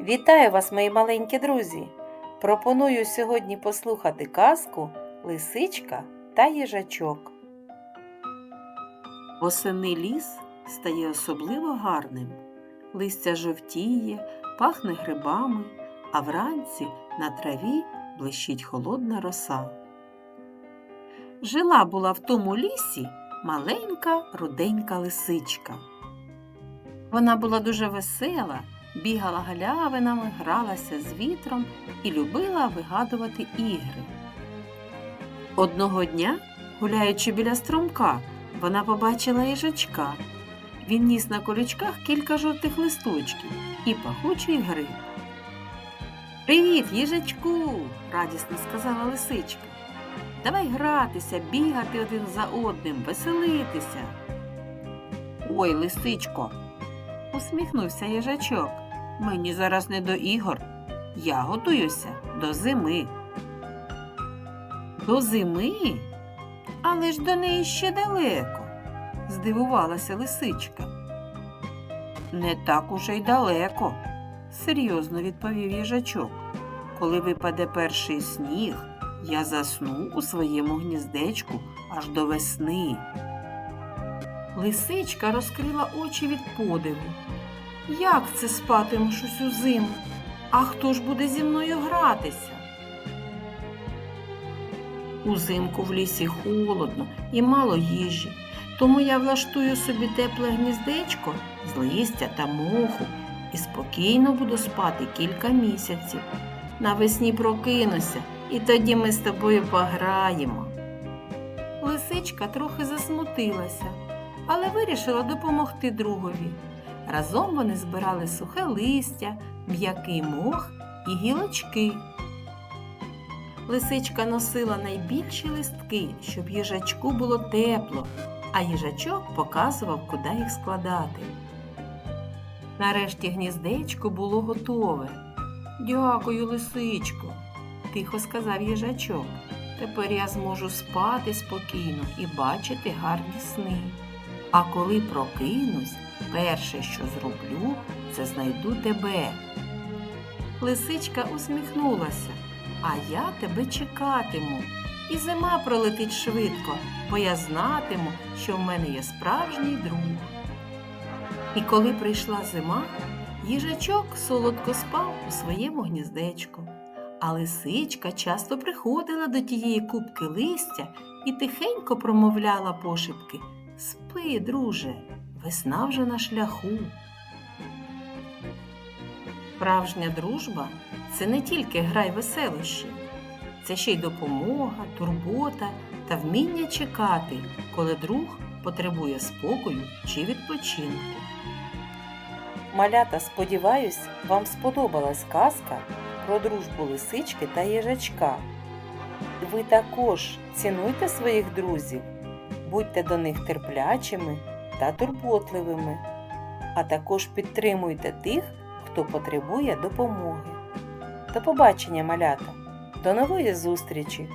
Вітаю вас, мої маленькі друзі! Пропоную сьогодні послухати казку Лисичка та їжачок. Осени ліс стає особливо гарним. Листя жовтіє, пахне грибами, а вранці на траві блищить холодна роса. Жила була в тому лісі маленька руденька лисичка. Вона була дуже весела, бігала галявинами, гралася з вітром і любила вигадувати ігри. Одного дня, гуляючи біля струмка, вона побачила їжачка. Він ніс на колючках кілька жовтих листочків і пахучий гриб. Привіт, їжачку! радісно сказала лисичка. Давай гратися, бігати один за одним, веселитися. Ой, лисичко, усміхнувся їжачок. Мені зараз не до ігор. Я готуюся до зими. До зими? Але ж до неї ще далеко, здивувалася лисичка. Не так уже й далеко, серйозно відповів їжачок. Коли випаде перший сніг, я засну у своєму гніздечку аж до весни. Лисичка розкрила очі від подиву. Як це спатимеш усю зиму? А хто ж буде зі мною гратися? Узимку в лісі холодно і мало їжі, тому я влаштую собі тепле гніздечко з листя та моху і спокійно буду спати кілька місяців. Навесні прокинуся, і тоді ми з тобою пограємо. Лисичка трохи засмутилася, але вирішила допомогти другові. Разом вони збирали сухе листя, м'який мох і гілочки. Лисичка носила найбільші листки, щоб їжачку було тепло, а їжачок показував, куди їх складати. Нарешті гніздечко було готове. Дякую, лисичко, тихо сказав їжачок. Тепер я зможу спати спокійно і бачити гарні сни. А коли прокинусь, перше, що зроблю, це знайду тебе. Лисичка усміхнулася, а я тебе чекатиму. І зима пролетить швидко, бо я знатиму, що в мене є справжній друг. І коли прийшла зима, їжачок солодко спав у своєму гніздечку, а лисичка часто приходила до тієї купки листя і тихенько промовляла пошепки Спи, друже, весна вже на шляху. Справжня дружба це не тільки гра й веселощі, це ще й допомога, турбота та вміння чекати, коли друг потребує спокою чи відпочинку. Малята, сподіваюсь, вам сподобалась казка про дружбу лисички та їжачка. Ви також цінуйте своїх друзів, будьте до них терплячими та турботливими, а також підтримуйте тих, хто потребує допомоги. До побачення, малята! До нової зустрічі!